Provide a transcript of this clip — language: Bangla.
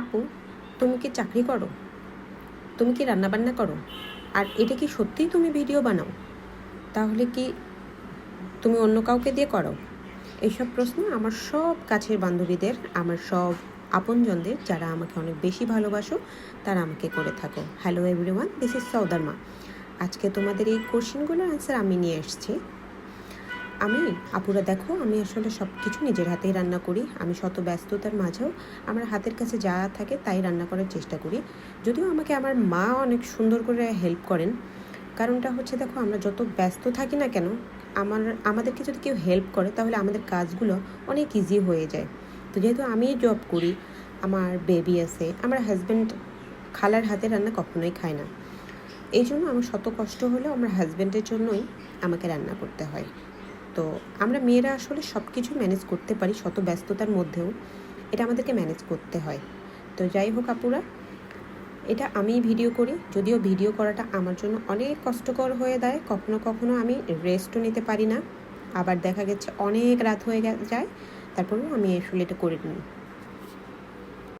আপু, তুমি কি চাকরি করো? তুমি কি রান্নাবান্না করো? আর এটা কি সত্যিই তুমি ভিডিও বানাও? তাহলে কি তুমি অন্য কাউকে দিয়ে করো? এইসব প্রশ্ন আমার সব কাছের বান্ধবীদের, আমার সব আপনজনদের, যারা আমাকে অনেক বেশি ভালোবাসো, তারা আমাকে করে থাকো। হ্যালো এভরিওয়ান দিস ইজ সৌদারমা আজকে তোমাদের এই কোশ্চেনগুলোর অ্যান্সার আমি নিয়ে এসেছি। আমি, আপুরা দেখো, আমি আসলে সব কিছু নিজের হাতেই রান্না করি। আমি শত ব্যস্ততার মাঝেও আমার হাতের কাছে যা থাকে তাই রান্না করার চেষ্টা করি। যদিও আমাকে আমার মা অনেক সুন্দর করে হেল্প করেন। কারণটা হচ্ছে দেখো, আমরা যত ব্যস্ত থাকি না কেন, আমার, আমাদেরকে যদি কেউ হেল্প করে, তাহলে আমাদের কাজগুলো অনেক ইজি হয়ে যায়। তো যেহেতু আমি জব করি, আমার বেবি আছে, আমার হাজব্যান্ড খালার হাতে রান্না কখনোই খায় না। এই জন্য আমার শত কষ্ট হলেও আমার হাজব্যান্ডের জন্যই আমাকে রান্না করতে হয়। তো আমরা মেয়েরা আসলে সব কিছু ম্যানেজ করতে পারি শত ব্যস্ততার মধ্যেও। এটা আমাদেরকে ম্যানেজ করতে হয়। তো যাই হোক আপুরা, এটা আমি ভিডিও করি। যদিও ভিডিও করাটা আমার জন্য অনেক কষ্টকর হয়ে দেয় কখনো কখনো আমি রেস্টও নিতে পারি না। আবার দেখা গেছে অনেক রাত হয়ে যায়। তারপরেও আমি আসলে এটা করে নিই।